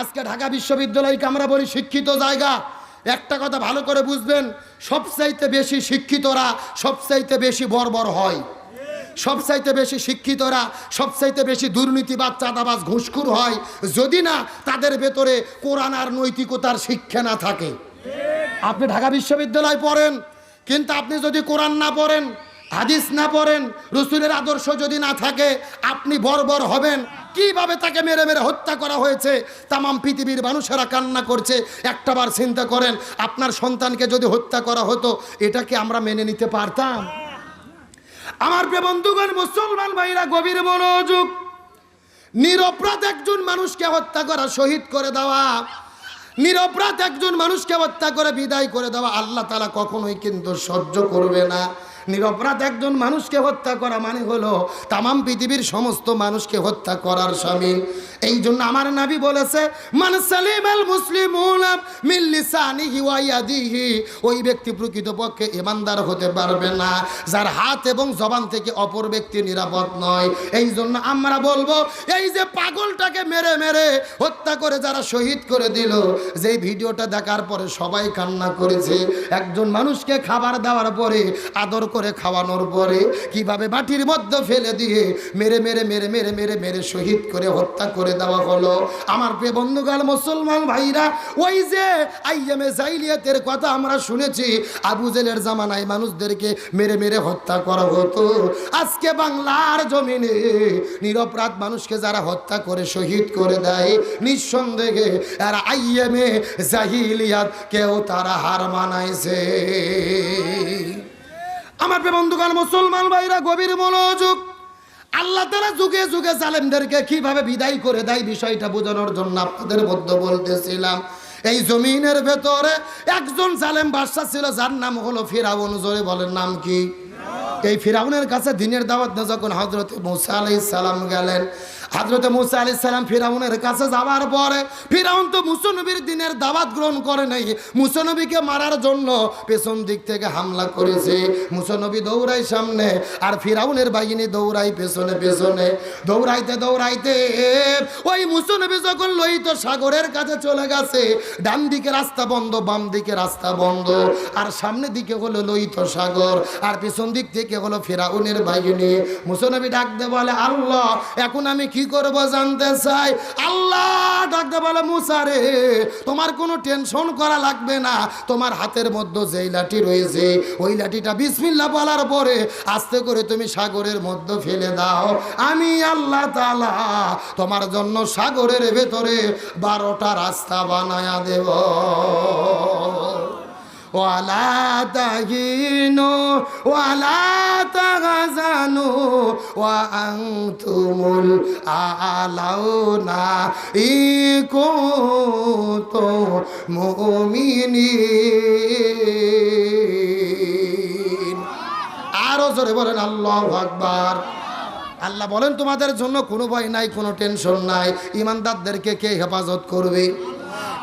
আজকে ঢাকা বিশ্ববিদ্যালয়কে আমরা বলি শিক্ষিত জায়গা। একটা কথা ভালো করে বুঝবেন, সবচাইতে বেশি শিক্ষিতরা সবচাইতে বেশি বর্বর হয়। সবচাইতে বেশি শিক্ষিতরা সবচাইতে বেশি দুর্নীতিবাদ, চাঁদাবাজ, ঘুষখুর হয়। যদি না, তাদের ভেতরে কোরআন আর নৈতিকতার শিক্ষা না থাকে। আপনি ঢাকা বিশ্ববিদ্যালয় পড়েন, কিন্তু আপনি যদি কোরআন না পড়েন হাদিস না পড়েন, রসুলের আদর্শ যদি না থাকে, আপনি বর্বর হবেন। কীভাবে তাকে মেরে মেরে হত্যা করা হয়েছে? তামাম পৃথিবীর মানুষেরা কান্না করছে। একটাবার চিন্তা করেন, আপনার সন্তানকে যদি হত্যা করা হতো এটাকে আমরা মেনে নিতে পারতাম? আমার বন্ধুগণ, মুসলমান ভাইরা, গভীর মনোযোগ। নিরপরাধ একজন মানুষকে হত্যা করা শহীদ করে দেওয়া, নিরপরাধ একজন মানুষকে হত্যা করে বিদায় করে দেওয়া, আল্লাহ তালা কখনোই কিন্তু সহ্য করবে না। নিরপরাধ একজন মানুষকে হত্যা করা মানে হলো তামাম পৃথিবীর সমস্ত মানুষকে হত্যা করার স্বামীন এই জন্য আমার নাবি বলেছে ওই ব্যক্তি প্রকৃতপক্ষে ইমানদার হতে পারবে না, যার হাত এবং জবান থেকে অপর ব্যক্তি নিরাপদ নয়। এই জন্য আমরা বলব, এই যে পাগলটাকে মেরে মেরে হত্যা করে যারা শহীদ করে দিল, যে ভিডিওটা দেখার পরে সবাই কান্না করেছে। একজন মানুষকে খাবার দেওয়ার পরে আদর করে খাওয়ানোর পরে কীভাবে মাটির মধ্যে ফেলে দিয়ে মেরে মেরে মেরে মেরে মেরে মেরে শহীদ করে হত্যা করে দেওয়া হলো। আমার প্রিয় বন্ধুগাল মুসলমান ভাইরা, ওই যে আইএমএ জাইলিয়াতের কথা আমরা শুনেছি, আবু জেলের জামানায় মানুষদেরকে মেরে মেরে হত্যা করা হতো। আজকে বাংলার জমিনে নিরপরাধ মানুষকে যারা হত্যা করে, শহীদ করে দেয়, নিঃসন্দেহে আর আইএমএ জাহিলিয়াত কেউ তারা হার মানাইছে। আমার বন্ধুগণ, মুসলমান ভাইরা, গভীর মনোযোগ। আল্লাহ তারা যুগে যুগে জালেমদেরকে কীভাবে বিদায় করে দেয় বিষয়টা বোঝানোর জন্য আপনাদের মধ্যে বলতেছিলাম। এই জমিনের ভেতরে একজন জালেম বাদশাহ ছিল, যার নাম হলো ফিরাউন। জোরে বলেন, নাম কি? এই ফিরাউনের কাছে দিনের দাওয়াত না যখন হজরত মুসা আলাই সালাম গেলেন হজরত মুসা আলি সালাম ফিরাউনের কাছে যাওয়ার পরে ফিরাউন তো মুসনবীর দিনের দাওয়াত গ্রহণ করে নাই, মুসনবীকে মারার জন্য পেছন দিক থেকে হামলা করেছে। মুসনবী দৌড়াই সামনে আর ফিরাউনের বাহিনী দৌড়াই পেছনে পেছনে। দৌড়াইতে দৌড়াইতে ওই মুসনবী যখন লোহিত সাগরের কাছে চলে গেছে, ডান দিকে রাস্তা বন্ধ, বাম দিকে রাস্তা বন্ধ, আর সামনে দিকে হলো লোহিত সাগর, আর পেছন দিক থেকে হলো ফিরাউনের বাহিনী। মুসনবী ডাকতে বলে, আল্লাহ, এখন আমি কি করব জানতে চাই? আল্লাহ ডাকতে বলে মুসারে তোমার কোনো টেনশন করা লাগবে না। তোমার হাতের মধ্যে যেই লাঠি রয়েছে, ওই লাঠিটা বিসমিল্লা বলার পরে আস্তে করে তুমি সাগরের মধ্যে ফেলে দাও। আমি আল্লাহ তালা তোমার জন্য সাগরের ভেতরে বারোটা রাস্তা বানায়া দেব। ওয়ালা তাহিনু ওয়ালা তাগাজানু, ওয়া আনতুমুল আলাউনা ইকুতু মুমিনিন। আরও জোরে বলেন, আল্লাহ আকবার। আল্লাহ বলেন, তোমাদের জন্য কোনো ভয় নাই, কোনো টেনশন নাই। ইমানদারদেরকে কে হেফাজত করবে?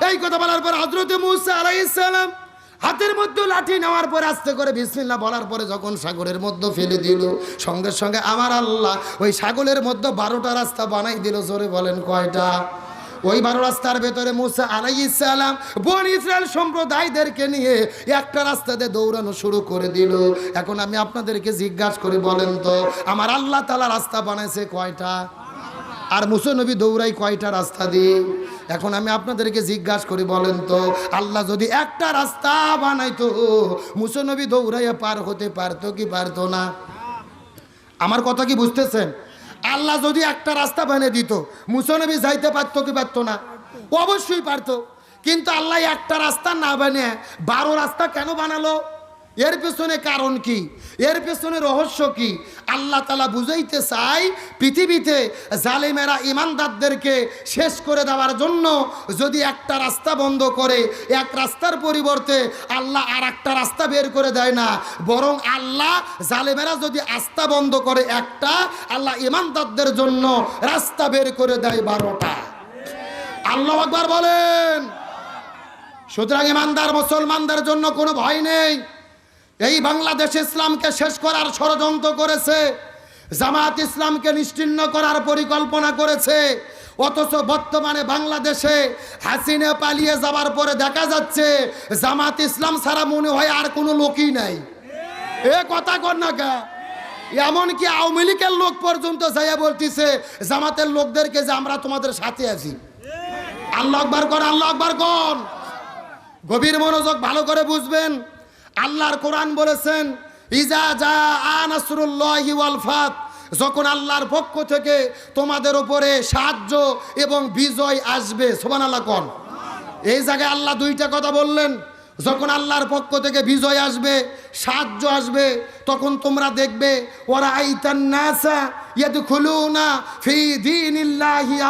এই কথা বলার পর হজরত মুসা আলাইসালাম হাতের মধ্যে লাঠি নেওয়ার পরে আস্তে করে বিসমিল্লা বলার পরে যখন সাগরের মধ্যে ফেলে দিল, সঙ্গে সঙ্গে আমার আল্লাহ ওই সাগরের মধ্যে বারোটা রাস্তা বানাই দিল, জোরে বলেন কয়টা? ওই বারো রাস্তার ভেতরে মুসা আলাই ইসালাম বন ইসরায়েল সম্প্রদায়দেরকে নিয়ে একটা রাস্তাতে দৌড়ানো শুরু করে দিল। এখন আমি আপনাদেরকে জিজ্ঞাসা করে, বলেন তো, আমার আল্লাহ তালা রাস্তা বানাইছে কয়টা? আর মুসনবী দৌড়াই কয়টা রাস্তা দিয়ে? এখন আমি আপনাদেরকে জিজ্ঞাসা করি, বলেন তো, আল্লাহ যদি একটা রাস্তা বানাইতো, মুসনবী দৌড়াইয়া পার হতে পারতো কি পারতো না? আমার কথা কি বুঝতেছেন? আল্লাহ যদি একটা রাস্তা বানিয়ে দিত, মুসনবী যাইতে পারতো কি পারতো না? অবশ্যই পারতো। কিন্তু আল্লাহ একটা রাস্তা না বানিয়ে বারো রাস্তা কেন বানালো? এর পেছনে কারণ কি? এর পেছনে রহস্য কি? আল্লাহ তালা বুঝাইতে চাই পৃথিবীতে জালেমেরা ইমানদারদেরকে শেষ করে দেওয়ার জন্য যদি একটা রাস্তা বন্ধ করে, এক রাস্তার পরিবর্তে আল্লাহ আর একটা রাস্তা বের করে দেয় না, বরং আল্লাহ জালেমেরা যদি আস্থা বন্ধ করে একটা, আল্লাহ ইমানদারদের জন্য রাস্তা বের করে দেয় বারোটা। আল্লাহ আকবার বলেন। সুতরাং ইমানদার মুসলমানদের জন্য কোনো ভয় নেই। এই বাংলাদেশ ইসলামকে শেষ করার ষড়যন্ত্র করেছে জামাত ইসলামকে নিশ্চিন্ন করার পরিকল্পনা করেছে, অথচ বর্তমানে বাংলাদেশে হাসিনে পালিয়ে যাওয়ার পরে দেখা যাচ্ছে জামাত ইসলাম ছাড়া মনে হয় আর কোনো লোকই নাই। এ কথা কর না কা। এমনকি আওয়ামী লীগের লোক পর্যন্ত যাইয়া বলতিছে, জামাতের লোকদেরকে যে আমরা তোমাদের সাথে আছি। আল্লাহ আকবার কর, আল্লাহ আকবার কর। গভীর মনোযোগ ভালো করে বুঝবেন। আল্লাহর কোরআন বলেছেন, ইজা যা আনাসরুল্লাহি ওয়াল ফাত যখন আল্লাহর পক্ষ থেকে তোমাদের উপরে সাহায্য এবং বিজয় আসবে সোমান আল্লাহ কন। এই জায়গায় আল্লাহ দুইটা কথা বললেন, যখন আল্লাহর পক্ষ থেকে বিজয় আসবে, সাহায্য আসবে, তখন তোমরা দেখবে ওরা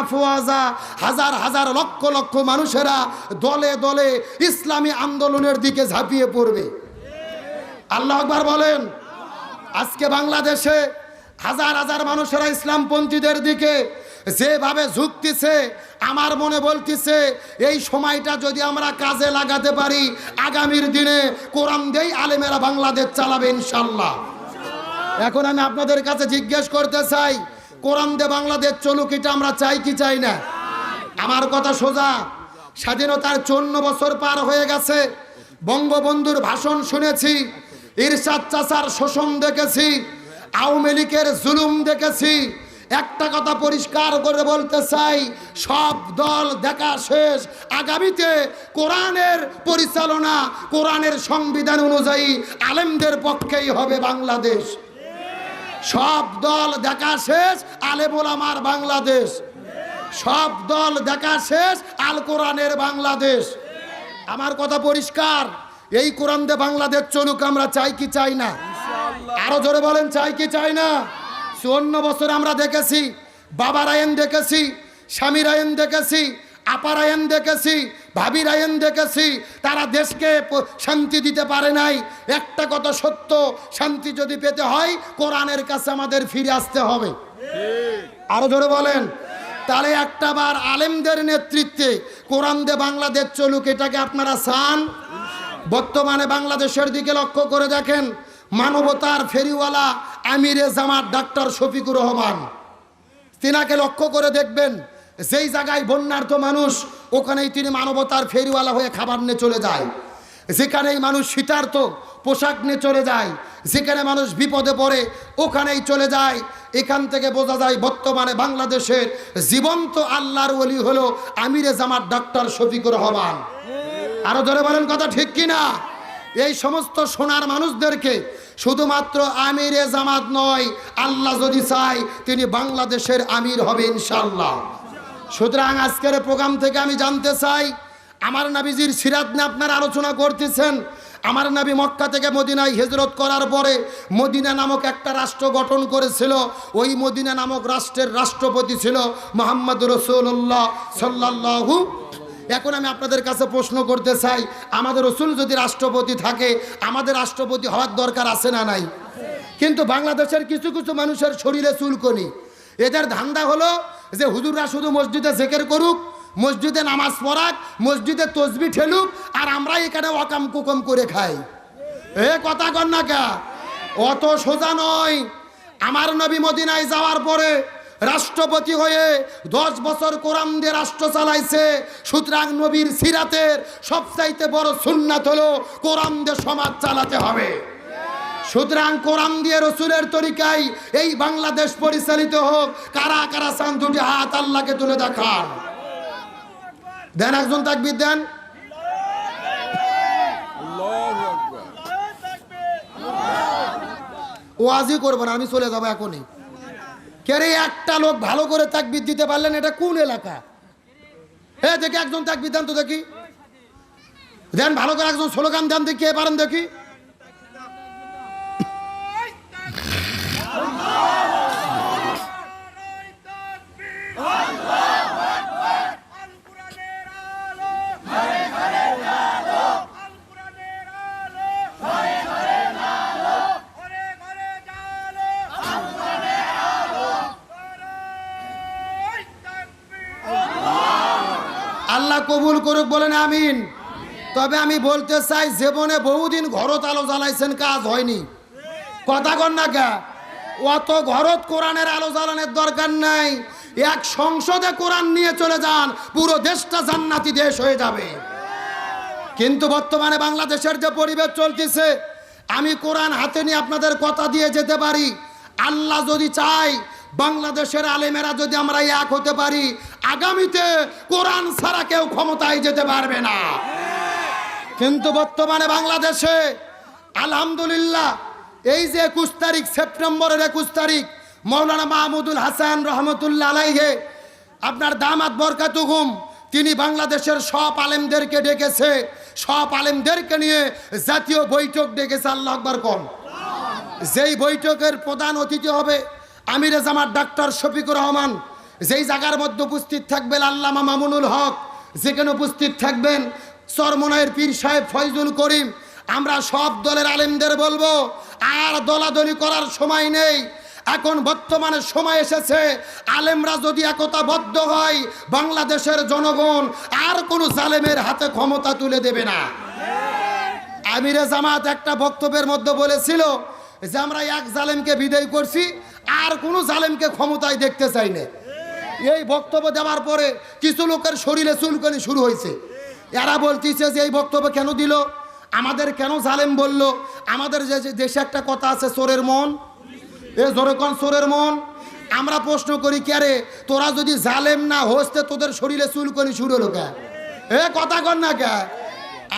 আফওয়াজা হাজার হাজার লক্ষ লক্ষ মানুষেরা দলে দলে ইসলামী আন্দোলনের দিকে ঝাঁপিয়ে পড়বে। আল্লাহ আকবার বলেন। আজকে বাংলাদেশে হাজার হাজার মানুষেরা ইসলামপন্থীদের দিকে যেভাবে ঝুঁকতেছে, আমার মনে বলতেছে, এই সময়টা যদি আমরা কাজে লাগাতে পারি, আগামীর দিনে কোরআন দেই আলেমেরা বাংলাদেশ চালাবে ইনশাল্লাহ এখন আমি আপনাদের কাছে জিজ্ঞেস করতে চাই, কোরআন দে বাংলাদেশ চলুক, এটা আমরা চাই কি চাই না? আমার কথা সোজা, স্বাধীনতার চন্ন বছর পার হয়ে গেছে, বঙ্গবন্ধুর ভাষণ শুনেছি ইরশাদ চাচার শোষণ দেখেছি, আওয়ামী লীগের জুলুম দেখেছি। একটা কথা পরিষ্কার করে বলতে চাই, সব দল দেখা শেষ। আগামীতে কোরআনের পরিচালনা, কোরআনের সংবিধান অনুযায়ী আলেমদের পক্ষেই হবে বাংলাদেশ। সব দল দেখা শেষ, আলেমুল আমার বাংলাদেশ। সব দল দেখা শেষ, আল কোরআনের বাংলাদেশ। আমার কথা পরিষ্কার? এই কোরআন দে বাংলাদেশ চলুক আমরা চাই কি চাই না? আরও জোরে বলেন চাই কি চাই না? চুয়ান্ন বছর আমরা দেখেছি বাবার আইন দেখেছি স্বামীর আইন দেখেছি আপার আইন দেখেছি ভাবির আইন দেখেছি তারা দেশকে শান্তি দিতে পারে নাই। একটা কথা সত্য শান্তি যদি পেতে হয় কোরআনের কাছে আমাদের ফিরে আসতে হবে। আরও জোরে বলেন তাহলে একটা বার আলেমদের নেতৃত্বে কোরআন দে বাংলাদেশ চলুক এটাকে আপনারা চান? বর্তমানে বাংলাদেশের দিকে লক্ষ্য করে দেখেন, মানবতার ফেরিওয়ালা আমিরে জামাত ডাক্তার শফিকুর রহমান। তিনাকে লক্ষ্য করে দেখবেন, যেই জায়গায় বন্যার্থ মানুষ, ওখানেই তিনি মানবতার ফেরিওয়ালা হয়ে খাবার নিয়ে চলে যায়। যেখানেই মানুষ শীতার্থ পোশাক নিয়ে চলে যায়, যেখানে মানুষ বিপদে পড়ে, ওখানেই চলে যায়। এখান থেকে বোঝা যায়, বর্তমানে বাংলাদেশের জীবন্ত আল্লাহর ওলি হলো আমিরে জামাত ডাক্তার শফিকুর রহমান। আরও ধরে বলেন কথা ঠিক কিনা? এই সমস্ত সোনার মানুষদেরকে শুধুমাত্র আমিরে জামাত নয়, আল্লাহ যদি চায় তিনি বাংলাদেশের আমির হবে ইনশাল্লাহ সুতরাং আজকের প্রোগ্রাম থেকে আমি জানতে চাই, আমার নাবিজির সিরাত নিয়ে আপনারা আলোচনা করতেছেন। আমার নাবি মক্কা থেকে মদিনায় হিজরত করার পরে মদিনা নামক একটা রাষ্ট্র গঠন করেছিল। ওই মদিনা নামক রাষ্ট্রের রাষ্ট্রপতি ছিল মোহাম্মদ রসুল্লাহ সাল্লাহু এখন আমি আপনাদের কাছে প্রশ্ন করতে চাই, আমাদের রসুল যদি রাষ্ট্রপতি থাকে, আমাদের রাষ্ট্রপতি হওয়ার দরকার আছে না নাই? কিন্তু বাংলাদেশের কিছু কিছু মানুষের শরীরে চুলকনি। এদের ধান্দা হলো যে হুজুররা শুধু মসজিদে জেকের করুক, মসজিদে নামাজ পড়াক, মসজিদে তসবি ঠেলুক, আর আমরা এখানে অকাম কুকম করে খাই। এ কথা কর না কা? অত সোজা নয়। আমার নবী মদিনায় যাওয়ার পরে রাষ্ট্রপতি হয়ে দশ বছর কোরআন দিয়ে রাষ্ট্র চালাইছে, সুতরাং নবীর সিরাতের সবচাইতে বড় সুন্নাত হলো কোরআন দিয়ে সমাজ চালাতে হবে। সুতরাং কোরআন দিয়ে রসুলের তরিকায় এই বাংলাদেশ পরিচালিত হোক, কারা কারা চান দুটি হাত আল্লাহকে তুলে দেখান। দেন একজন তাকবির দেন। ওয়াজি করব না, আমি চলে যাব এখনই। কে রে, একটা লোক ভালো করে তাকবির দিতে পারলেন, এটা কোন এলাকা? হে, দেখি একজন তাকবির দেন তো দেখি। দেন, ভালো করে একজন স্লোগান দেন, দেখি কে পারেন দেখি। কবুল করুক বলেন আমিন। তবে আমি বলতে চাই, জীবনে বহুদিন ঘরত আলো জ্বালাইছেন, কাজ হয়নি। কথা কন না কে? অত ঘরত কোরআনের আলো জ্বালানোর দরকার নাই। এক সংসদে কোরআন নিয়ে চলে যান, পুরো দেশটা জান্নাতি দেশ হয়ে যাবে। কিন্তু বর্তমানে বাংলাদেশের যে পরিবেশ চলতেছে, আমি কোরআন হাতে নিয়ে আপনাদের কথা দিয়ে যেতে পারি। আল্লাহ যদি চাই বাংলাদেশের আলেমেরা যদি আমরা এক হতে পারি, আগামীতে কোরআন ছাড়া কেউ ক্ষমতায় যেতে পারবে না। কিন্তু বর্তমানে বাংলাদেশে, আলহামদুলিল্লাহ, এই যে একুশ তারিখ, সেপ্টেম্বরের একুশ তারিখ, মৌলানা মাহমুদুল হাসান রহমতুল্লাহ আলাইহে, আপনার দামাত বরকাতুহুম তিনি বাংলাদেশের সব আলেমদেরকে ডেকেছে, সব আলেমদেরকে নিয়ে জাতীয় বৈঠক ডেকেছে, আল্লাহ আকবর কম যেই বৈঠকের প্রধান অতিথি হবে আমিরে জামাত ডাক্তার শফিকুর রহমান, যেই জায়গার মধ্যে উপস্থিত থাকবেন আল্লামা মামুনুল হক, যেখানে উপস্থিত থাকবেন চরমনায়ের পীর সাহেব ফয়জুল করিম, আমরা সব দলের আলেমদের বলব, আর দলাদলি করার সময় নেই। এখন বর্তমানে সময় এসেছে, আলেমরা যদি একতাবদ্ধ হয়, বাংলাদেশের জনগণ আর কোনো জালেমের হাতে ক্ষমতা তুলে দেবে না। আমিরে জামাত একটা বক্তব্যের মধ্যে বলেছিল যে, আমরা এক জালেমকে বিদায় করছি আর কোনো জালেমকে ক্ষমতায় দেখতে চাই না। এই বক্তব্য দেওয়ার পরে কিছু লোকের শরীরে চুলকানি শুরু হয়েছে। এরা বলতেছে যে এই বক্তব্য কেন দিল? আমাদের কেন জালেম বলল? আমাদের যে দেশে একটা কথা আছে, চোরের মন। এ জোরে কোন, চোরের মন। আমরা প্রশ্ন করি, কে রে, তোরা যদি জালেম না হসতে তোদের শরীরে চুলকানি শুরু হলো কে? এ কথা কর না কে?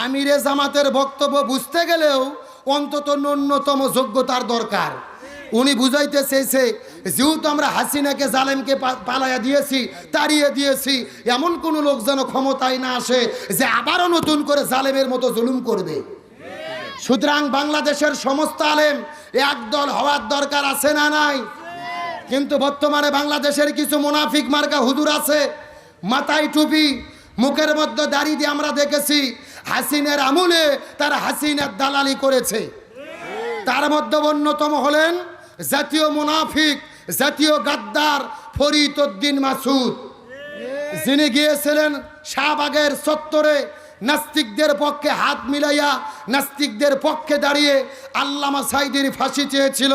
আমিরে জামাতের বক্তব্য বুঝতে গেলেও অন্তত ন্যূনতম যোগ্যতার দরকার। উনি বুঝাইতে চেয়েছে যেহেতু আমরা হাসিনাকে, জালেমকে পালাইয়া দিয়েছি, তাড়িয়ে দিয়েছি, এমন কোনো লোক যেন ক্ষমতায় না আসে যে আবারও নতুন করে জালেমের মতো জুলুম করবে। সুতরাং বাংলাদেশের সমস্ত আলেম একদল হওয়ার দরকার আছে না নাই? কিন্তু বর্তমানে বাংলাদেশের কিছু মুনাফিক মার্কা হুজুর আছে, মাথায় টুপি, মুখের মধ্যে দাড়ি দিয়ে আমরা দেখেছি, হাসিনের আমলে তারা হাসিনের দালালি করেছে। তার মধ্যে অন্যতম হলেন জাতীয় মুনাফিক, জাতীয় গাদ্দার ফরিদ উদ্দিন মাসুদ। যিনি গিয়েছিলেন শাহবাগের চত্বরে নাস্তিকদের পক্ষে হাত মিলাইয়া নাস্তিকদের পক্ষে দাঁড়িয়ে আল্লামা সাইদির ফাঁসি চেয়েছিল।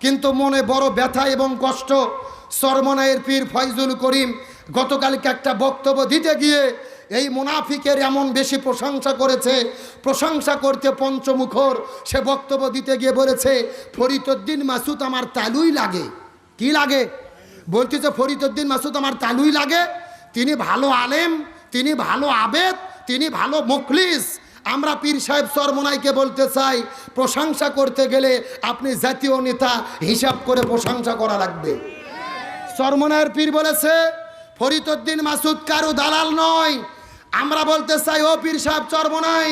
কিন্তু মনে বড় ব্যথা এবং কষ্ট। সরমনায়ের পীর ফয়জুল করিম গতকালকে একটা বক্তব্য দিতে গিয়ে এই মুনাফিকের এমন বেশি প্রশংসা করেছে, প্রশংসা করতে পঞ্চমুখর, সে বক্তব্য দিতে গিয়ে বলেছে ফরিদুদ্দিন মাসুদ আমার তালুই লাগে। কি লাগে? বলতেছে ফরিদুদ্দিন মাসুদ আমার তালুই লাগে, তিনি ভালো আলেম, তিনি ভালো আবেদ, তিনি ভালো মুখলিস। আমরা পীর সাহেব সরমনাইকে বলতে চাই, প্রশংসা করতে গেলে আপনি জাতীয় নেতা হিসাব করে প্রশংসা করা লাগবে। সরমনায়ের পীর বলেছে ফরিদুদ্দিন মাসুদ কারু দালাল নয় আমরা বলতে চাই, ও পীর সাহেব চরমনাই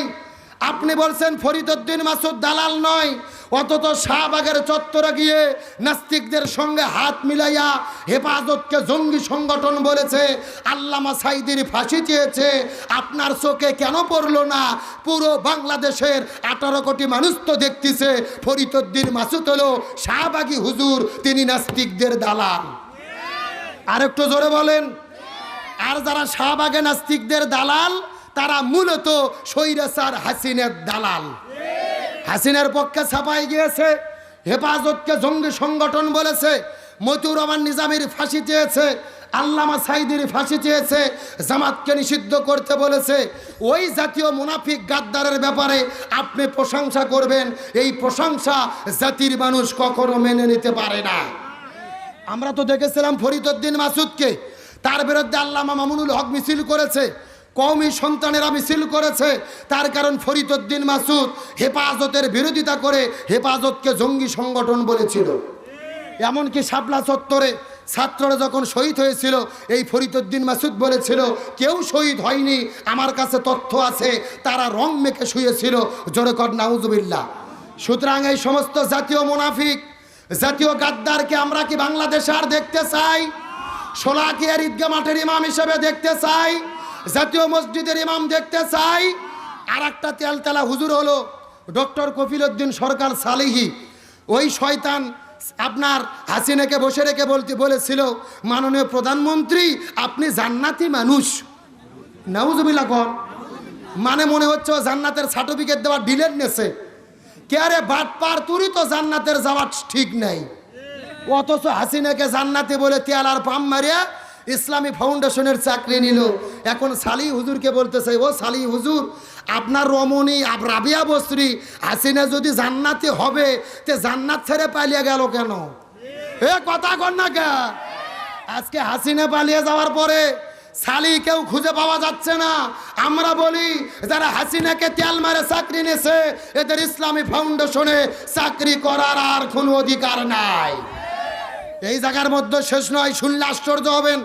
আপনি বলছেন ফরিদুদ্দিন মাসুদ দালাল নয় অথচ শাহবাগের চত্বরে গিয়ে নাস্তিকদের সঙ্গে হাত মিলাইয়া হেফাজতকে জঙ্গি সংগঠন বলেছে, আল্লামা সাইদির ফাঁসি চেয়েছে, আপনার চোখে কেন পড়ল না? পুরো বাংলাদেশের আঠারো কোটি মানুষ তো দেখতেছে ফরিদুদ্দিন মাসুদ হলো শাহবাগী হুজুর, তিনি নাস্তিকদের দালাল। আরেকটু জোরে বলেন। আর যারা শাহবাগে নাস্তিকদের দালাল, তারা মূলত সৈরাসার হাসিনের দালাল। হাসিনের পক্ষে ছাপাই গিয়েছে, হেফাজতকে জঙ্গি সংগঠন বলেছে, মতিউর রহমান নিজামির ফাঁসি চেয়েছে, আল্লামা সাইদির ফাঁসি চেয়েছে, জামাতকে নিষিদ্ধ করতে বলেছে। ওই জাতীয় মুনাফিক গাদ্দারের ব্যাপারে আপনি প্রশংসা করবেন, এই প্রশংসা জাতির মানুষ কখনো মেনে নিতে পারে না। আমরা তো দেখেছিলাম ফরিদুদ্দিন মাসুদকে তার বিরুদ্ধে আল্লামা মামুনুল হক মিছিল করেছে, কওমি সন্তানেরা মিছিল করেছে, তার কারণ ফরিদুদ্দিন মাসুদ হেফাজতের বিরোধিতা করে হেফাজতকে জঙ্গি সংগঠন বলেছিল। এমনকি শাপলা চত্বরে ছাত্ররা যখন শহীদ হয়েছিল, এই ফরিদুদ্দিন মাসুদ বলেছিল, কেউ শহীদ হয়নি, আমার কাছে তথ্য আছে, তারা রং মেখে শুয়েছিল জোরেকর নাউজুবিল্লা সুতরাং এই সমস্ত জাতীয় মুনাফিক, জাতীয় গাদ্দারকে আমরা কি বাংলাদেশে আর দেখতে চাই? সোলাকিয়ার ঈদগা মাঠের ইমাম হিসেবে দেখতে চাই, জাতীয় মসজিদের ইমাম দেখতে চাই। আর একটা তেলতেলা হুজুর হলো ডক্টর কফিল উদ্দিন সরকার সালিহি। ওই শয়তান আপনার হাসিনাকে বসে রেখে বলতে বলেছিল, মাননীয় প্রধানমন্ত্রী, আপনি জান্নাতি মানুষ। নাউজুবিল্লা কর। মানে মনে হচ্ছে জান্নাতের সার্টিফিকেট দেওয়ার ডিলেট নেছে। কে আরে বাট পার তুরি তো জান্নাতের যাওয়ার ঠিক নাই। অথচ হাসিনাকে জান্নাতে বলে তেল আর পাম মারিয়া ইসলামী ফাউন্ডেশনের চাকরি নিল। এখন সালি হুজুরকে বলতেছে, ও সালি হুজুর, আপনার রমণী আব- রাবিয়া বস্ত্রী, হাসিনা যদি জান্নাতি হবে, তে জান্নাত ছেড়ে পালিয়ে গেল কেন? এ কথা কর না কে? আজকে হাসিনা পালিয়ে যাওয়ার পরে সালি কেউ খুঁজে পাওয়া যাচ্ছে না। আমরা বলি, যারা হাসিনাকে তেল মারে চাকরি নিয়েছে, এদের ইসলামী ফাউন্ডেশনে চাকরি করার আর কোনো অধিকার নাই। এই জায়গার মধ্যে শেষ নয়, শুনলে আশ্চর্য হবেন।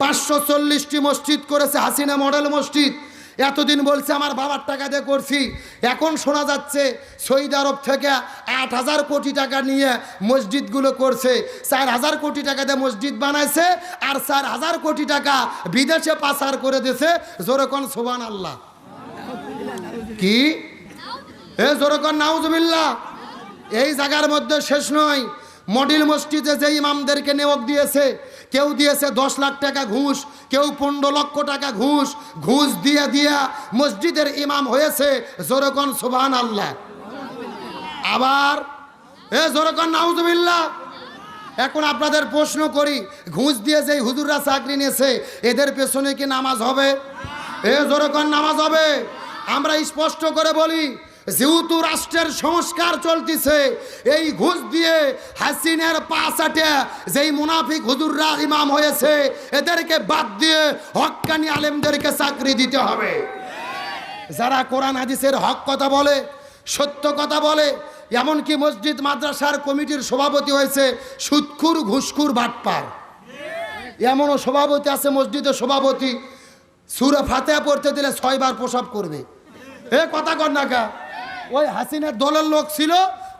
পাঁচশো চল্লিশটি মসজিদ করেছে হাসিনা মডেল মসজিদ। এতদিন বলছে, আমার বাবার টাকা দিয়ে করছি। এখন শোনা যাচ্ছে সৌদি আরব থেকে আট হাজার কোটি টাকা নিয়ে মসজিদগুলো করছে। চার হাজার কোটি টাকা দিয়ে মসজিদ বানাইছে আর চার হাজার কোটি টাকা বিদেশে পাচার করে দিয়েছে। জোরকন সোবান আল্লাহ কি? এ জোরকন নাউজবিল্লা এই জায়গার মধ্যে শেষ নয়। মডেল মসজিদে যে ইমামদেরকে নিয়োগ দিয়েছে, কেউ দিয়েছে দশ লাখ টাকা ঘুষ, কেউ পনেরো লক্ষ টাকা ঘুষ ঘুষ দিয়ে দিয়া মসজিদের ইমাম হয়েছে জোরকন সুবান আল্লাহ আবার, এ জোরকন নাউজবিল্লা এখন আপনাদের প্রশ্ন করি, ঘুষ দিয়ে যে হুজুররা চাকরি নিয়েছে, এদের পেছনে কি নামাজ হবে? এ জোরকন নামাজ হবে। আমরা স্পষ্ট করে বলি যেহেতু রাষ্ট্রের সংস্কার চলতেছে, এই ঘুষ দিয়ে হাসিনের পা পাশাটে যেই মুনাফিক হুজুররা ইমাম হয়েছে, এদেরকে বাদ দিয়ে হক্কানি আলেমদেরকে চাকরি দিতে হবে। যারা কোরআন, হাদিসের হক কথা বলে, সত্য কথা বলে, এমনকি মসজিদ, মাদ্রাসার কমিটির সভাপতি হয়েছে সুৎখুর, ঘুষখুর, বাটপার। এমনও সভাপতি আছে, মসজিদের সভাপতি। সুরে ফাতেহা পড়তে দিলে ছয়বার প্রসাব করবে। এ কথা কর না কা। ওই হাসিনার দলের লোক ছিল,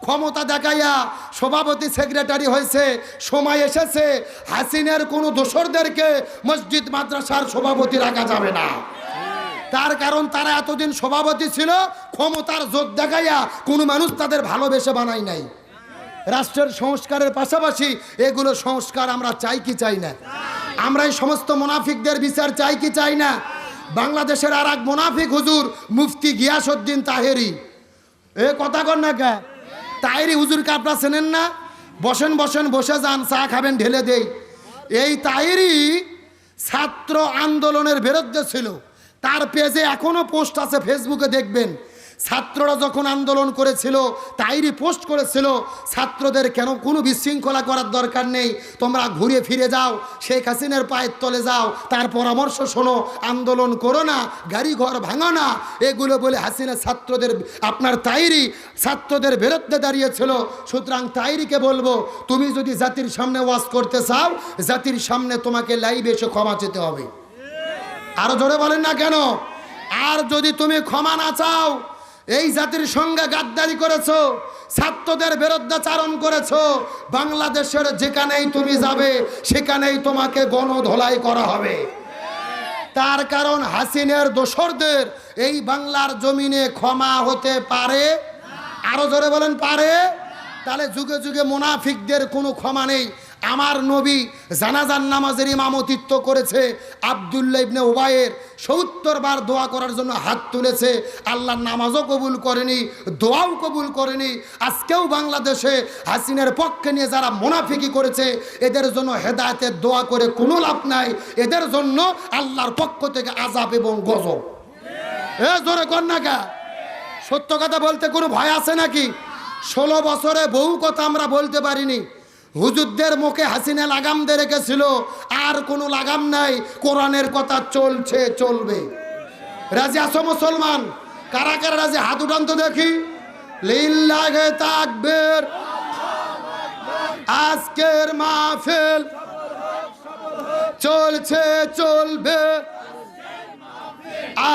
ক্ষমতা দেখাইয়া সভাপতি সেক্রেটারি হয়েছে, সময় এসেছে, হাসিনের কোনো দোসরদেরকে মসজিদ, মাদ্রাসার সভাপতি রাখা যাবে না। তার কারণ তারা এতদিন সভাপতি ছিল, ক্ষমতার যোগ দেখাইয়া কোনো মানুষ তাদের ভালোবেসে বানাই নাই। রাষ্ট্রের সংস্কারের পাশাপাশি এগুলো সংস্কার আমরা চাই কি চাই না? আমরা এই সমস্ত মোনাফিকদের বিচার চাই কি চাই না? বাংলাদেশের আর এক মোনাফিক হুজুর, মুফতি গিয়াসউদ্দিন তাহেরি। এ কথা কর না কে? তাইরি হুজুরকে আপনারা চেনেন না? বসেন বসেন, বসে যান, চা খাবেন, ঢেলে দেই। এই তাইরি ছাত্র আন্দোলনের বিরুদ্ধে ছিল। তার পেজে এখনও পোস্ট আছে ফেসবুকে দেখবেন। ছাত্ররা যখন আন্দোলন করেছিল তাইরই পোস্ট করেছিল, ছাত্রদের কেন কোনো বিশৃঙ্খলা করার দরকার নেই, তোমরা ঘুরে ফিরে যাও, শেখ হাসিনার পায়ের তলে যাও, তার পরামর্শ শোনো, আন্দোলন করো না, গাড়ি ঘর ভাঙো না, এগুলো বলে হাসিনা ছাত্রদের, আপনার তাইরি ছাত্রদের বিরুদ্ধে দাঁড়িয়েছিল। সুতরাং তাইরিকে বলব, তুমি যদি জাতির সামনে ওয়াজ করতে চাও, জাতির সামনে তোমাকে লাইভে এসে ক্ষমা চেতে হবে। আরও জোরে বলেন না কেন? আর যদি তুমি ক্ষমা না চাও এই জাতির সঙ্গে গাদ্দারি করেছ, ছাত্রদের বিরুদ্ধাচারণ করেছ, বাংলাদেশের যেখানেই তুমি যাবে, সেখানেই তোমাকে গণধোলাই করা হবে। তার কারণ হাসিনের দোসরদের এই বাংলার জমিনে ক্ষমা হতে পারে? আরও জোরে বলেন, পারে? তাহলে যুগে যুগে মুনাফিকদের কোনো ক্ষমা নেই। আমার নবী জানাজান নামাজের ইমামতিত্ব করেছে আবদুল্লাহ ইবনে ওবায়ের সত্তর বার দোয়া করার জন্য হাত তুলেছে। আল্লাহর নামাজও কবুল করেনি, দোয়াও কবুল করেনি। আজকেও বাংলাদেশে হাসিনের পক্ষে নিয়ে যারা মোনাফিকি করেছে, এদের জন্য হেদায়তের দোয়া করে কোনো লাভ নাই। এদের জন্য আল্লাহর পক্ষ থেকে আজাব এবং গজব। এ জোরে কন্যাকা সত্য কথা বলতে কোনো ভয় আছে নাকি? ষোলো বছরে বহু কথা আমরা বলতে পারিনি। হুজুরদের মুখে হাসিনা লাগাম দিয়ে রেখেছিল। আর কোনো লাগাম নাই, কোরআনের কথা চলছে, চলবে। রাজি আসো মুসলমান? কারা কারা রাজি? হাত উঠান তো দেখি। লিল্লাহে তাকবীর। আজকের মাহফিল চলছে, চলবে।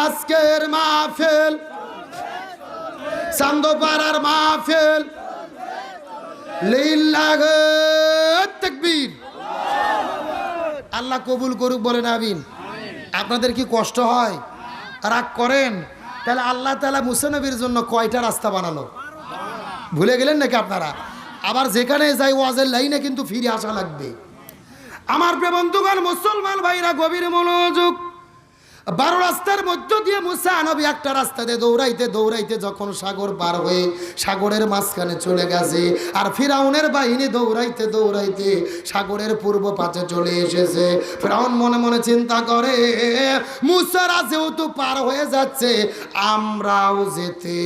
আজকের মাহফিল চান্দপাড়ার মাহফিল আল্লাহ কবুল করুক বলেন আবিন আপনাদের কি কষ্ট হয়? রাগ করেন? তাহলে আল্লাহ তালা মুসানবীর জন্য কয়টা রাস্তা বানালো? ভুলে গেলেন নাকি আপনারা? আবার যেখানে যাই ওয়াজের লাইনে কিন্তু ফিরে আসা লাগবে। আমার প্রিয় বন্ধুগণ, মুসলমান ভাইরা, গভীর মনোযোগ বারো রাস্তার মধ্য দিয়ে মুসা নবী একটা রাস্তা দিয়ে দৌড়াইতে দৌড়াইতে যখন সাগর পার হয়ে সাগরের মাঝখানে চলে গেছে, আর ফিরাউনের বাহিনী দৌড়াইতে দৌড়াইতে সাগরের পূর্ব পাশে চলে এসেছে। ফিরাউন মনে মনে চিন্তা করে মুসারা যেহেতু পার হয়ে যাচ্ছে, আমরাও যেতে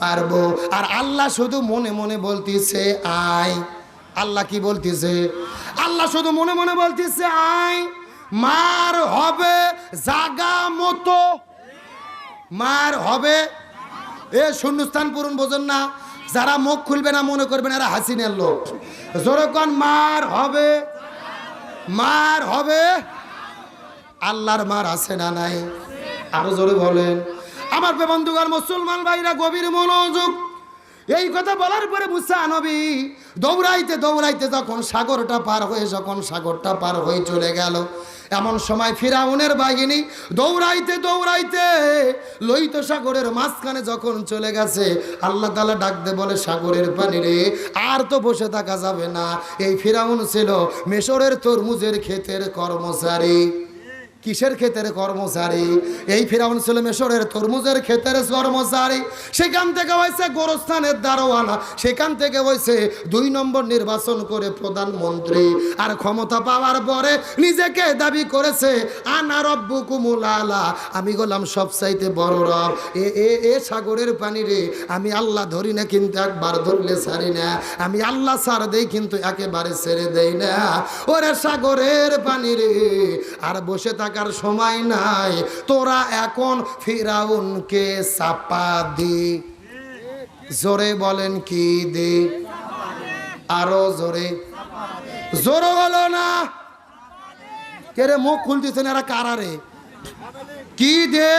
পারব। আর আল্লাহ শুধু মনে মনে বলতিছে, আয়। আল্লাহ কি বলতেছে? আল্লাহ শুধু মনে মনে বলতেছে, আয়। মার হবে জাগা মতো। মার হবে। এ শূন্যস্থান পূরণ বোঝেন না। যারা মুখ খুলবে না, মনে করবেন এরা হাসিনের লোক। যেরকম মার হবে। মার হবে। আল্লাহর মার আছে না নাই? আরও জোরে বলেন। আমার বন্ধুগণ, মুসলমান ভাইরা, গভীর মনোযোগ এই কথা বলার পরে মুসা নবী, দৌড়াইতে দৌড়াইতে যখন সাগরটা পার হয়ে যখন সাগরটা পার হয়ে চলে গেল, এমন সময় ফিরাউনের বাহিনী দৌড়াইতে দৌড়াইতে লোহিত সাগরের মাঝখানে যখন চলে গেছে, আল্লাহ তালা ডাকতে বলে, সাগরের পানি রে, আর তো বসে থাকা যাবে না। এই ফিরাউন ছিল মেশরের তরমুজের ক্ষেতের কর্মচারী। কিসের ক্ষেতের কর্মচারী? এই ফিরাউন ছিল মেশরের তরমুজের ক্ষেতের কর্মচারী। সেখান থেকে হয়েছে গোরস্থানের দারোয়ানা। সেখান থেকে হয়েছে দুই নম্বর নির্বাচন করে প্রধানমন্ত্রী। আর ক্ষমতা পাওয়ার পরে নিজেকে দাবি করেছে, আনা রব্বু কুমুল আলা। আমি গেলাম সবচাইতে বড় রব। এ এ এ সাগরের পানি রে, আমি আল্লাহ ধরি না, কিন্তু একবার ধরলে ছাড়ি না। আমি আল্লাহ ছাড় দেই, কিন্তু একেবারে ছেড়ে দেই না। ওরে সাগরের পানি রে, আর বসে থাকার সময় নাই। তোরা এখন ফিরাউনকে চাপা দি। জোরে বলেন কি দে? আরও জোরে। জোরে হলো না। কেরে মুখ খুলতেছেন এরা কারারে কি দে?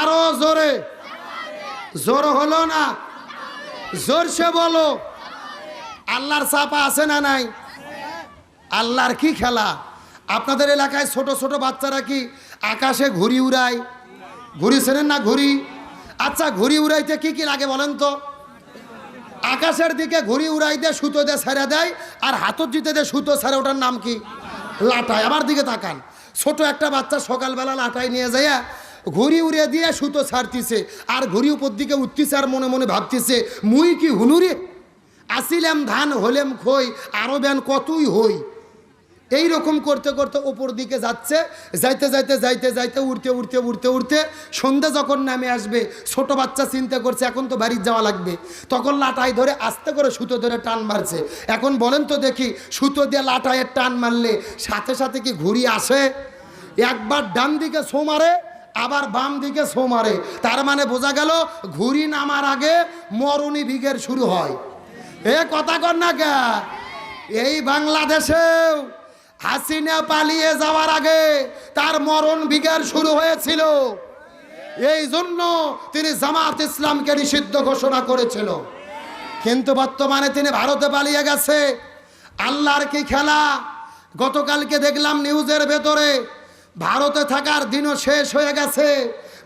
আরও জোরে। জোর হলো না। জোরসে বলো। আল্লাহর চাপা আছে না নাই? আল্লাহর কি খেলা? আপনাদের এলাকায় ছোট ছোট বাচ্চারা কি আকাশে ঘুড়ি উড়ায়? ঘুড়ি চেনেন না ঘুড়ি? আচ্ছা ঘুড়ি উড়াইতে কি কি লাগে বলেন তো? আকাশের দিকে ঘুড়ি উড়াই দিয়ে সুতো দিয়ে ছেড়ে দেয় আর হাতত জিতে দিয়ে সুতো ছেড়ে ওটার নাম কি? লাটাই আমার দিকে তাকান। ছোট একটা বাচ্চা সকালবেলা লাটাই নিয়ে যাইয়া ঘুড়ি উড়ে দিয়ে সুতো ছাড়তিছে আর ঘুড়ি উপর দিকে উঠতিছে আর মনে মনে ভাবতিছে, মুই কি হুনুরে? আসিলাম ধান, হলেম খই, আরও ব্যান কতই হই? এই রকম করতে করতে ওপর দিকে যাচ্ছে, যাইতে যাইতে যাইতে যাইতে উঠতে উঠতে উঠতে উঠতে সন্ধ্যা যখন নামে আসবে, ছোট বাচ্চা চিন্তা করছে, এখন তো বাড়ির যাওয়া লাগবে। তখন লাটাই ধরে আস্তে করে সুতো ধরে টান মারছে। এখন বলেন তো দেখি, সুতো দিয়ে লাটাইয়ের টান মারলে সাথে সাথে কি ঘুরি আসে? একবার ডান দিকে ছো মারে, আবার বাম দিকে ছো মারে। তার মানে বোঝা গেল ঘুরি নামার আগে মরণি বিঘের শুরু হয়। এ কথা কর না কে? এই বাংলাদেশেও হাসিনা পালিয়ে যাওয়ার আগে তার মরণ বিঘার শুরু হয়েছিল। এই জন্য তিনি জামাত ইসলামকে নিষিদ্ধ ঘোষণা করেছিল। কিন্তু বর্তমানে তিনি ভারতে পালিয়ে গেছে। আল্লাহর কি খেলা? গতকালকে দেখলাম নিউজের ভেতরে ভারতে থাকার দিনও শেষ হয়ে গেছে।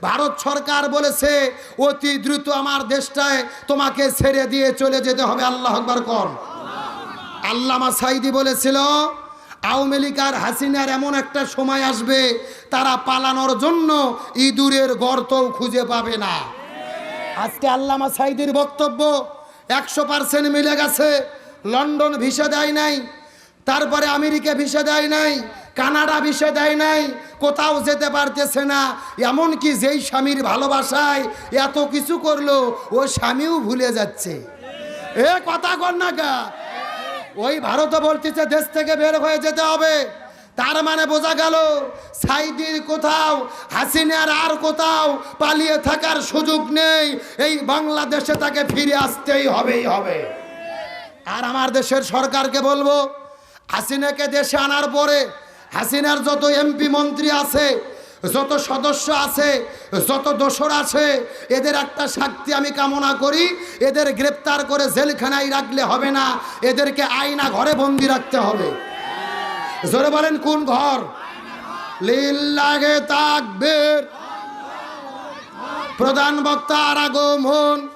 ভারত সরকার বলেছে, অতি দ্রুত আমার দেশটায় তোমাকে ছেড়ে দিয়ে চলে যেতে হবে। আল্লাহ আকবার কর আল্লামা সাইদি বলেছিল আওয়ামী হাসিনার এমন একটা সময় আসবে, তারা পালানোর জন্য ইঁদুরের গর্তও খুঁজে পাবে না। আজকে আল্লামা সাইদির বক্তব্য একশো পার্সেন্ট মিলে গেছে, লন্ডন ভিসা দেয় নাই, তারপরে আমেরিকা ভিসা দেয় নাই, কানাডা ভিসা দেয় নাই, কোথাও যেতে পারতেছে না, এমনকি যেই স্বামীর ভালোবাসায় এত কিছু করল, ও স্বামীও ভুলে যাচ্ছে। এ কথা কর না গা। ওই ভারত বলতেছে দেশ থেকে বের হয়ে যেতে হবে। তার মানে বোঝা গেল, সাইদির কোথাও, হাসিনার আর কোথাও পালিয়ে থাকার সুযোগ নেই। এই বাংলাদেশে তাকে ফিরে আসতেই হবেই হবে। আর আমার দেশের সরকারকে বলব, হাসিনাকে দেশে আনার পরে হাসিনার যত এমপি মন্ত্রী আছে যত সদস্য আছে, যত দোসর আছে, এদের একটা শাক্তি আমি কামনা করি। এদের গ্রেপ্তার করে জেলখানায় রাখলে হবে না। এদেরকে আয়না ঘরে বন্দি রাখতে হবে। জোরে বলেন, কোন ঘর? লিল্লাগে তাকবীর। প্রধান বক্তা আগমন।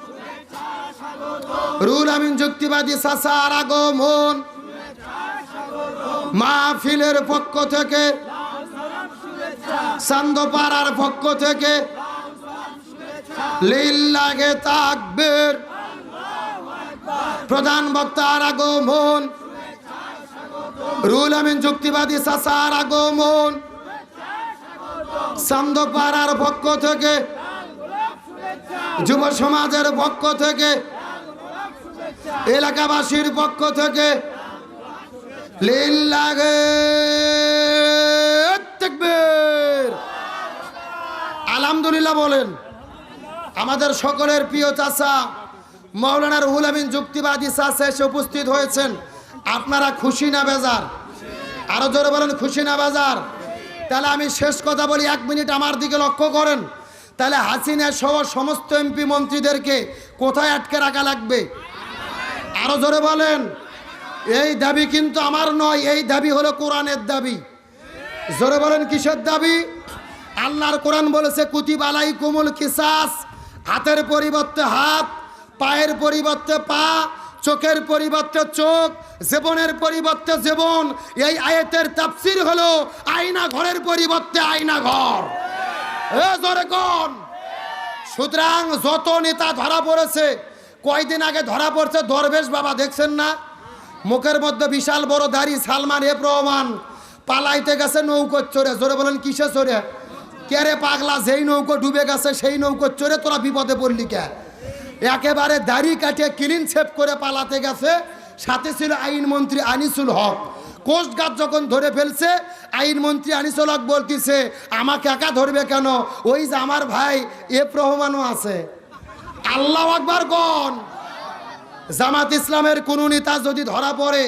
রুল আমিন যুক্তিবাদী আর আগমন। মাহফিলের পক্ষ থেকে চান্দপাড়ার পক্ষ থেকে লিল্লাগে তাকবীর। প্রধান বক্তার আগমন। রুল আমিন যুক্তিবাদী সাসার আগমন। চান্দপাড়ার পক্ষ থেকে যুব সমাজের পক্ষ থেকে এলাকাবাসীর পক্ষ থেকে লিল্লাগে তাকবীর আলহামদুলিল্লাহ বলেন। আমাদের সকলের প্রিয় চাচা, মৌলানা রুহুল আমিন যুক্তিবাদী চাচা এসে উপস্থিত হয়েছেন। আপনারা খুশি না বেজার? আরও জোরে বলেন, খুশি না বেজার? তাহলে আমি শেষ কথা বলি, এক মিনিট আমার দিকে লক্ষ্য করেন। তাহলে হাসিনা সহ সমস্ত এমপি মন্ত্রীদেরকে কোথায় আটকে রাখা লাগবে? আরও জোরে বলেন, এই দাবি কিন্তু আমার নয়, এই দাবি হলো কোরআনের দাবি। জোরে বলেন, কিসের দাবি? আল্লাহর কোরআন বলেছে কুতিবালাই কুমুল কিসাস। হাতের পরিবর্তে হাত, পায়ের পরিবর্তে পা, চোখের পরিবর্তে চোখ, জীবনের পরিবর্তে জীবন। এই আয়াতের তাফসির হলো আয়না ঘরের পরিবর্তে আয়না ঘর। সুতরাং যত নেতা ধরা পড়েছে, কয়দিন আগে ধরা পড়ছে, দরবেশ বাবা দেখছেন না? মুখের মধ্যে বিশাল বড় দাড়ি, সালমান এ প্রমাণ। পালাইতে গেছে নৌকো চড়ে। জোরে বলেন কিসে চড়ে? কে রে পাগলা, যেই নৌকো ডুবে গেছে, সেই নৌকো চড়ে তোরা বিপদে পড়লি কে? একেবারে দাড়ি কাটিয়ে ক্লিন সেভ করে পালাতে গেছে। সাথে ছিল আইনমন্ত্রী আনিসুল হক। কোস্টগার্ড যখন ধরে ফেলছে আইনমন্ত্রী আনিসুল হক বলতেছে, আমাকে একা ধরবে কেন? ওই যে আমার ভাই এ রহমানও আছে। আল্লাহ আকবার কোন? জামাত ইসলামের কোন নেতা যদি ধরা পড়ে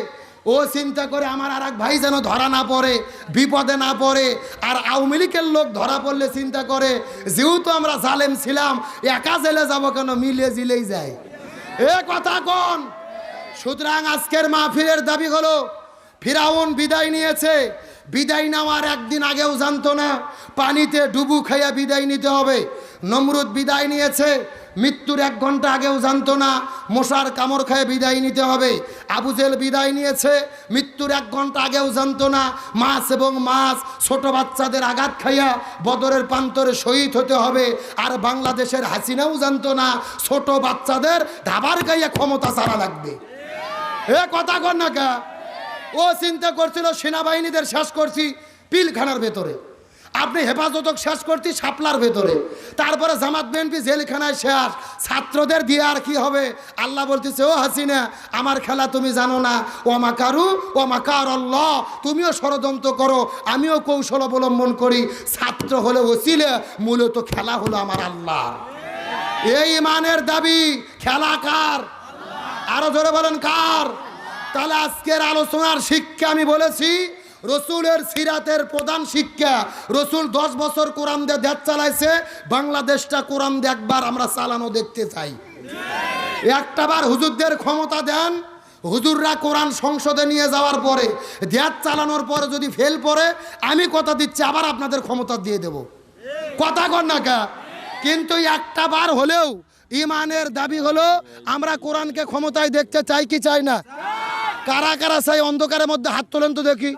ও চিন্তা করে আমার আর এক ভাই যেন ধরা না পড়ে, বিপদে না পড়ে। আর আওয়ামী লীগের লোক ধরা পড়লে চিন্তা করে, যেহেতু আমরা জালেম ছিলাম, একা জেলে যাব কেন? মিলে জিলেই যায়। এ কথা কোন? সুতরাং আজকের মাহফিলের দাবি হলো, ফিরাউন বিদায় নিয়েছে। বিদায় নেওয়ার একদিন আগেও জানতো না, পানিতে ডুবু খাইয়া বিদায় নিতে হবে। নমরুদ বিদায় নিয়েছে মৃত্যুর এক ঘণ্টা আগেও জানতো না, মশার কামড় খেয়ে বিদায় নিতে হবে। আবুজেল বিদায় নিয়েছে, মৃত্যুর এক ঘণ্টা আগেও জানতো না, মাছ এবং মাছ ছোট বাচ্চাদের আঘাত খাইয়া বদরের প্রান্তরে শহীদ হতে হবে। আর বাংলাদেশের হাসিনাও জানতো না, ছোট বাচ্চাদের ধাবার গাইয়া ক্ষমতা ছাড়া লাগবে। এ কথা কর না কা। ও চিন্তা করছিল, সেনাবাহিনীদের শেষ করছি, পিলখানার ভেতরে। আপনি হেফাজতক শেষ করছি শাপলার ভেতরে। তারপরে জামাত, বিএনপি, জেলখানায় শেষ। ছাত্রদের দিয়ে আর কি হবে? আল্লাহ বলতেছে, ও হাসিনা, আমার খেলা তুমি জানো না। ও মাকারু ও মাকার আল্লাহ তুমিও ষড়যন্ত্র করো, আমিও কৌশল অবলম্বন করি। ছাত্র হলে ওসিলে, মূলত খেলা হলো আমার আল্লাহ। এই ইমানের দাবি, খেলা কার? আরও ধরে বলেন, কার? তাহলে আজকের আলোচনার শিক্ষা আমি বলেছি রসুলের সিরাতের প্রধান শিক্ষা, রসুল দশ বছর কোরআন দিয়ে দেশ চালাইছে, বাংলাদেশটা কোরআন দিয়ে একবার আমরা চালানো দেখতে চাই। একটাবার হুজুরদের ক্ষমতা দেন, হুজুররা কোরআন সংসদে নিয়ে যাওয়ার পরে, দেশ চালানোর পরে যদি ফেল পড়ে, আমি কথা দিচ্ছি, আবার আপনাদের ক্ষমতা দিয়ে দেব। কথা কর না কা? কিন্তু একটা বার হলেও ইমানের দাবি হলো, আমরা কোরআনকে ক্ষমতায় দেখতে চাই কি চাই না? কারা কারা চাই? অন্ধকারের মধ্যে হাত তোলেন তো দেখি।